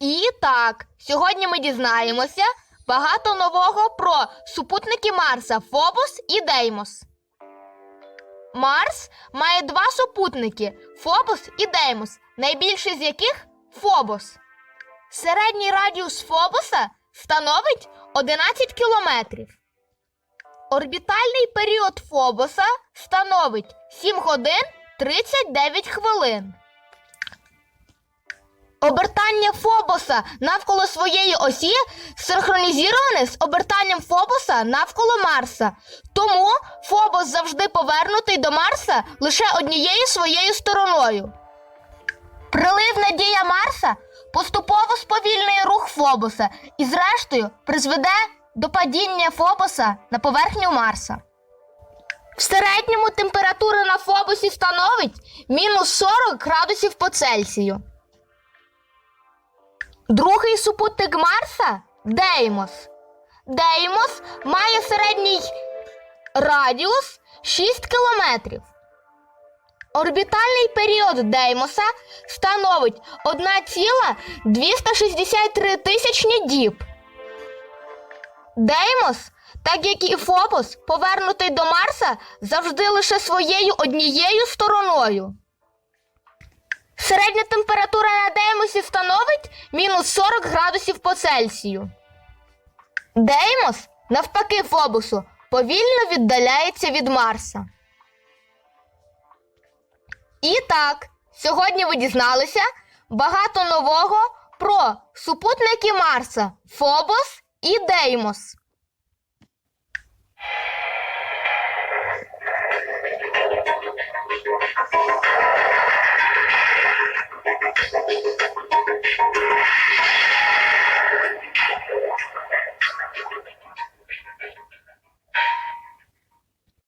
І так, сьогодні ми дізнаємося багато нового про супутники Марса Фобос і Деймос. Марс має два супутники Фобос і Деймос, найбільший з яких Фобос. Середній радіус Фобоса становить 11 кілометрів. Орбітальний період Фобоса становить 7 годин 39 хвилин. Обертання Фобоса навколо своєї осі синхронізоване з обертанням Фобоса навколо Марса. Тому Фобос завжди повернутий до Марса лише однією своєю стороною. Приливна дія Марса поступово сповільнює рух Фобоса і, зрештою, призведе до падіння Фобоса на поверхню Марса. В середньому температура на Фобосі становить мінус 40 градусів по Цельсію. Другий супутник Марса Деймос. Деймос має середній радіус 6 кілометрів. Орбітальний період Деймоса становить 1,263 тисячні діб. Деймос, так як і Фобос, повернутий до Марса завжди лише своєю однією стороною. Середня температура на Деймосі становить мінус 40 градусів по Цельсію. Деймос, навпаки Фобосу, повільно віддаляється від Марса. І так, сьогодні ви дізналися багато нового про супутники Марса Фобос і Деймос.